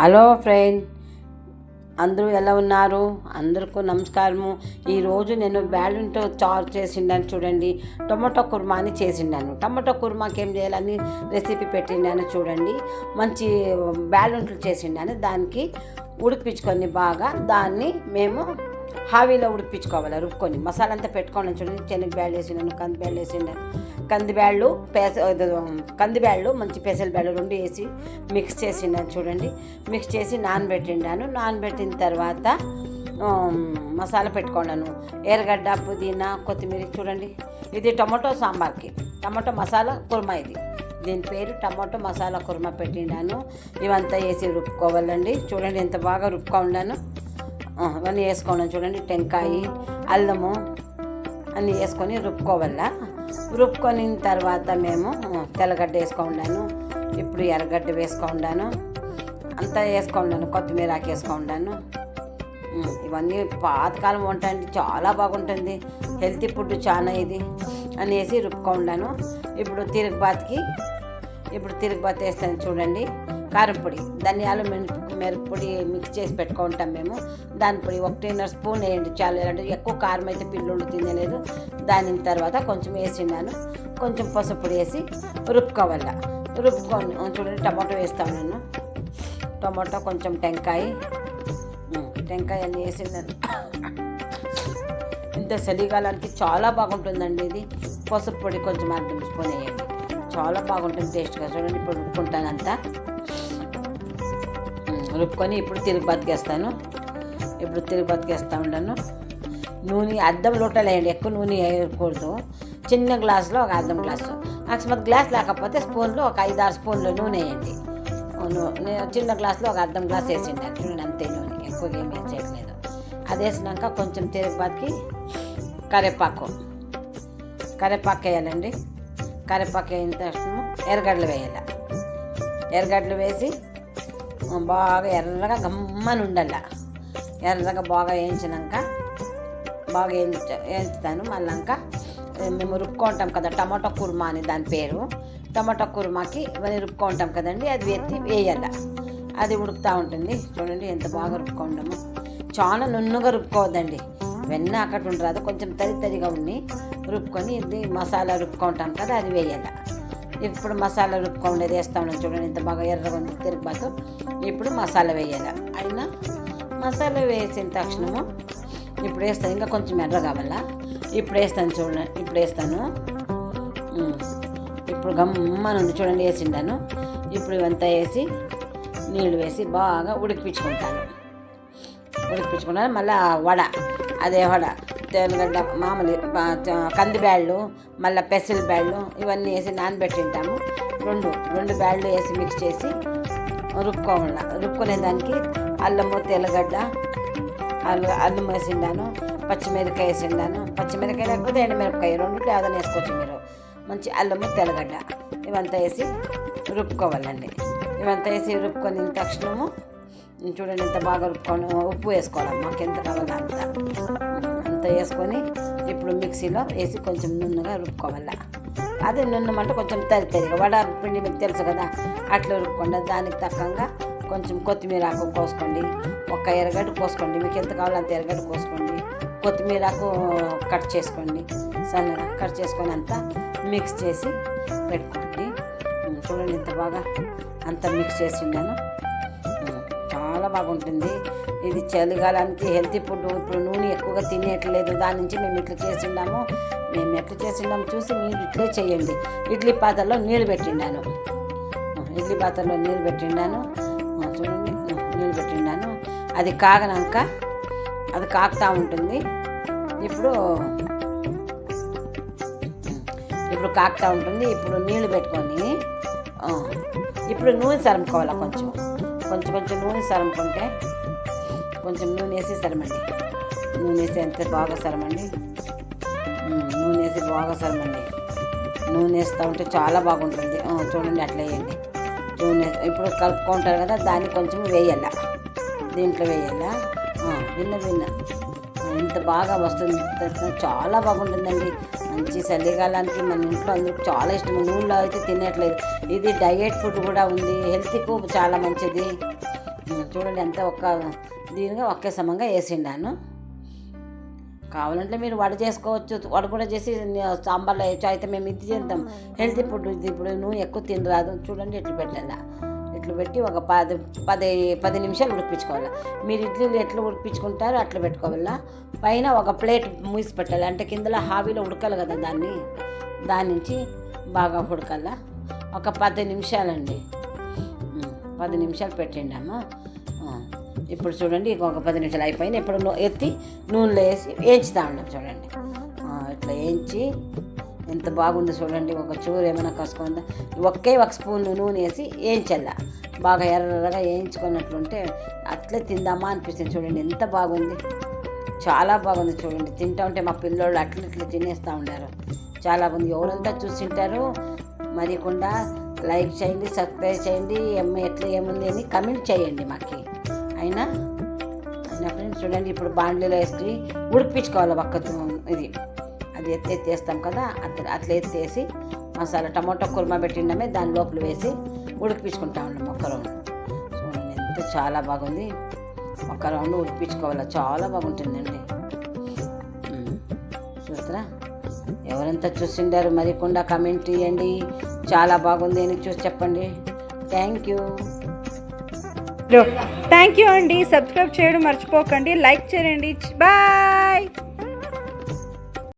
Hello friend అందరూ ఎలా ఉన్నారు? అందరికీ నమస్కారము. ఈరోజు నేను బ్యాలెంట్ చారు చేసిండాను చూడండి. టొమాటో కుర్మాని చేసిండాను. టొమాటో కుర్మాకి ఏం చేయాలని రెసిపీ పెట్టిండాను చూడండి. మంచి బ్యాలెంట్లు చేసిండాను. దానికి ఉడికిపించుకొని బాగా దాన్ని మేము హావీలో ఉడికించుకోవాలి రుబ్బుకొని. మసాలా అంతా పెట్టుకోండి చూడండి. శనగబ్యాళ్ళు వేసినాను కందిబ్యాళ్ళు వేసిండాను కందిబ్యాళ్ళు పెస ఇది, కందిబ్యాళ్ళు మంచి పెసరబ్యాళ్ళు రెండు వేసి మిక్స్ చేసిండాను చూడండి. మిక్స్ చేసి నానబెట్టిండాను. నానబెట్టిన తర్వాత మసాలా పెట్టుకున్నాను. ఎర్రగడ్డ పుదీనా కొత్తిమీర చూడండి. ఇది టమాటో సాంబార్కి. టమాటో మసాలా కుర్మా ఇది. దీని పేరు టమాటో మసాలా కుర్మా పెట్టిండాను. ఇవంతా వేసి రుబ్బుకోవాలండి. చూడండి ఎంత బాగా రుబ్బుకో ఉన్నాను. ఇవన్నీ వేసుకున్నాను చూడండి. టెంకాయ అల్లము అన్నీ వేసుకొని రుబ్బుకోవాలా. రుబ్బుకొని తర్వాత మేము తెల్లగడ్డ వేసుకుండాను ఇప్పుడు ఎర్రగడ్డ వేసుకుండాను అంతా వేసుకుండాను కొత్తిమీర ఆకు ఇవన్నీ పాతకాలం వంట అండి చాలా బాగుంటుంది. హెల్తీ ఫుడ్ చాలా ఇది అనేసి రుబ్బుకుండాను ఇప్పుడు తిరుగుబాతికి ఇప్పుడు తిరుగుబాతి వేస్తాను చూడండి. కారం పొడి ధనియాలు మిరప మిరప్పొడి మిక్స్ చేసి పెట్టుకుంటాం మేము. దాని పొడి ఒకటిన్నర స్పూన్ వేయండి చాలు. అంటే ఎక్కువ కారం అయితే పిల్లోళ్ళు తినలేదు. దాని తర్వాత కొంచెం వేసినాను కొంచెం పసుపు పొడి వేసి రుబ్బుకోవాల. రుబ్బుకొని చూడండి టమాటో వేస్తాను నేను. టమాటో కొంచెం టెంకాయ. టెంకాయ అన్నీ వేసిందని ఇంత చలికాలానికి చాలా బాగుంటుందండి ఇది. పసుపు పొడి కొంచెం అర్థం స్పూన్ వేయండి. చాలా బాగుంటుంది టేస్ట్గా. చూడండి ఇప్పుడు రుబ్బుకుంటాను రుబ్బుకొని ఇప్పుడు తిరిగి బతికేస్తాను. ఇప్పుడు తిరిగి బతికేస్తా ఉన్నాను నూనె అద్దం లోటలు వేయండి ఎక్కువ నూనె వేయకూడదు. చిన్న గ్లాసులో ఒక అద్దం గ్లాసు. అకస్మాత్ గ్లాస్ లేకపోతే స్పూన్లో ఒక ఐదు ఆరు స్పూన్లు నూనె వేయండి. చిన్న గ్లాసులో ఒక అర్థం గ్లాస్ వేసిండి నూనె అంతే నూనె. ఎక్కువగా ఏం వేసేయట్లేదు. అది వేసినాక కొంచెం తిరుగుబాతికి కరివేపాకు కరివేపాకు వేయాలండి. కరివేపాకు వేయిన తక్షణం ఎర్రగడ్డలు వేయాలి. ఎర్రగడ్డలు వేసి బాగా ఎర్రగా గమ్మని ఉండాల. ఎర్రగా బాగా వేయించినాక బాగా వేయించ వేయించుతాను. మళ్ళాక మేము రుక్కుంటాం కదా టమాటో కుర్మా అని దాని పేరు. టమాటో కుర్మాకి ఇవన్నీ రుక్కుంటాం కదండి అది ఎత్తి వేయాల. అది ఉడుకుతూ ఉంటుంది. చూడండి ఎంత బాగా రుబ్బుకుంటాము. చాలా నున్నుగా రుక్కోవద్దండి వెన్న అక్కడ ఉండరాదు కొంచెం తరి తరిగా ఉండి రుబ్బుకొని ఇది మసాలా రుబ్బుకుంటాం కదా అది వేయాలి. ఇప్పుడు మసాలా రుబ్బుకోండి వేస్తా చూడండి ఇంత బాగా ఎర్రగా ఉంది తిరుగుబాతు ఇప్పుడు మసాలా వేయాలి. అయినా మసాలా వేసిన తక్షణము ఇప్పుడు వేస్తాను ఇంకా కొంచెం ఎర్ర కావాలా? ఇప్పుడు వేస్తాను చూడండి ఇప్పుడు వేస్తాను. ఇప్పుడు గమ్మని ఉంది చూడండి వేసిండాను. ఇప్పుడు ఇవంతా వేసి నీళ్ళు వేసి బాగా ఉడికిపించుకుంటాను. ఉడికిపించుకున్నాను మళ్ళీ వడ అదే వడ. తెల్లగడ్డ మామూలు కంది చ- కందిబ్యాళ్ళు మళ్ళీ పెసల బ్యాళ్ళు ఇవన్నీ వేసి నానబెట్టింటాము. రెండు రెండు బ్యాళ్ళు వేసి మిక్స్ చేసి రుక్కోవాల రుక్కునే దానికి అల్లము తెల్లగడ్డ అల్లు అల్లం వేసిండాను పచ్చిమిరకాయ వేసిండాను. పచ్చిమిరకాయ లేకపోతే ఎండుమిరపకాయ రెండు యాదని వేసుకోవచ్చు మీరు. మంచి అల్లము తెల్లగడ్డ ఇవంతా వేసి రుబ్బుకోవాలండి. ఇవంతా వేసి రుబ్బుకొని తక్షణము చూడండి ఎంత బాగా రుబ్బుకొని ఉప్పు వేసుకోవాలి మాకు ఎంత కావాలో అంత. అంత వేసుకొని ఇప్పుడు మిక్సీలో వేసి కొంచెం నున్నగా రుబ్బుకోవాలి. అదే నున్నమంటే కొంచెం తరి తరిగా వడ పిండి మీకు తెలుసు కదా అట్లా రుబ్బుకోండి. దానికి తక్కంగా కొంచెం కొత్తిమీర ఆకు కోసుకోండి. ఒక ఎర్రగడ్డ కోసుకోండి. మీకు ఎంత కావాలో అంత ఎరగడ్డ కోసుకోండి. కొత్తిమీర ఆకు కట్ చేసుకోండి. సన్నగా కట్ చేసుకొని అంతా మిక్స్ చేసి పెట్టుకోండి. చూడండి ఎంత బాగా అంతా మిక్స్ చేసి ఉన్నాను. చాలా బాగుంటుంది. ఇది చలికాలానికి హెల్తీ ఫుడ్. ఇప్పుడు నూనె ఎక్కువగా తినేయట్లేదు. దాని నుంచి మేము ఇట్లా చేసిండాము మేము ఎట్లా చేసిండాము చూసి మీరు ఇట్లే చేయండి. ఇడ్లీ పాత్రలో నీళ్ళు పెట్టిండాను ఇడ్లీ పాత్రలో నీళ్ళు పెట్టిండాను చూడండి. నీళ్ళు పెట్టిండాను అది కాగనాక అది కాకుతా ఉంటుంది. ఇప్పుడు ఇప్పుడు కాకుతా ఉంటుంది. ఇప్పుడు నీళ్ళు పెట్టుకొని ఇప్పుడు నూనె సరుముకోవాలి కొంచెం. కొంచెం కొంచెం నూనె సరుముకుంటే కొంచెం నూనె వేసి సరమండి. నూనె వేసి అంత బాగా సరమండి. నూనె వేసి బాగా సరమండి. నూనె వేస్తూ ఉంటే చాలా బాగుంటుంది. చూడండి అట్లా వేయండి. నూనె ఇప్పుడు కలుపుకుంటారు కదా దాన్ని కొంచెం వేయాల. దీంట్లో వేయాలా. విన్న విన్న. ఎంత బాగా వస్తుంది. చాలా బాగుంటుందండి. మంచి చలికాలానికి మన ఇంట్లో అందరికి చాలా ఇష్టం. నూనెలో అయితే తినట్లేదు. ఇది డయట్ ఫుడ్ కూడా ఉంది. హెల్త్కు చాలా మంచిది. చూడండి ఎంత ఒక్క దీనిగా ఒకే సమంగా వేసిండాను. కావాలంటే మీరు వడ చేసుకోవచ్చు. వడ కూడా చేసి సాంబార్లో వేయచ్చు. అయితే మేము ఇది చేద్దాం. హెల్తీ ఫుడ్ ఇది ఇప్పుడు నూనె ఎక్కువ తినరాదు. చూడండి ఎట్లు పెట్టాలా. ఇట్లు పెట్టి ఒక పది పది పది నిమిషాలు ఉడిపించుకోవాలి మీరు ఇడ్లీలు ఎట్లా ఉడిపించుకుంటారో అట్లా పెట్టుకోవాలా. పైన ఒక ప్లేట్ మూసి పెట్టాలి. అంటే కిందలో హావీలో ఉడకాలి కదా దాన్ని. దాని నుంచి బాగా ఉడకాల. ఒక పది నిమిషాలండి. పది నిమిషాలు పెట్టిండాము ఇప్పుడు చూడండి ఇంకొక పది నిమిషాలు అయిపోయింది. ఇప్పుడు ఎత్తి నూనెలో వేసి వేయించుతా ఉన్నాం చూడండి. ఇట్లా వేయించి ఎంత బాగుందో చూడండి. ఒక చూరు ఏమైనా కసుకుందా ఒకే ఒక స్పూన్ నూనె వేసి వేయించల్లా బాగా ఎర్రగా వేయించుకున్నట్లుంటే అట్లే తిందామా అనిపిస్తుంది చూడండి. ఎంత బాగుంది. చాలా బాగుంది చూడండి. తింటా ఉంటే మా పిల్లోళ్ళు అట్లా ఇట్లా తినేస్తూ ఉన్నారు చాలా బాగుంది. ఎవరంతా చూసింటారు మరికుండా లైక్ చేయండి సబ్స్క్రైబ్ చేయండి. ఎట్లా ఏముంది అని కమెంట్ చేయండి మాకు. అయినా అయినా ఫ్రెండ్స్ చూడండి ఇప్పుడు బాండ్లీలో వేసి ఉడిపించుకోవాలి ఒక్క ఇది. అది ఎత్తి ఎత్తేస్తాం కదా అట్లా అట్లా ఎత్తేసి మసాలా టమాటో కుర్మా పెట్టిండమే దాని లోపల వేసి ఉడికించుకుంటా ఉన్నాం ఒక్క రౌండ్. చూడండి ఎంత చాలా బాగుంది. ఒక రౌండ్ ఉడిపించుకోవాలి చాలా బాగుంటుందండి. చూస్తారా? ఎవరంతా చూసిండారు మరికుండా కమెంట్ ఇవ్వండి చాలా బాగుంది అని చూసి చెప్పండి. థ్యాంక్ యూ థ్యాంక్ యూ అండి సబ్స్క్రైబ్ చేయడం మర్చిపోకండి. లైక్ చేయండి. బాయ్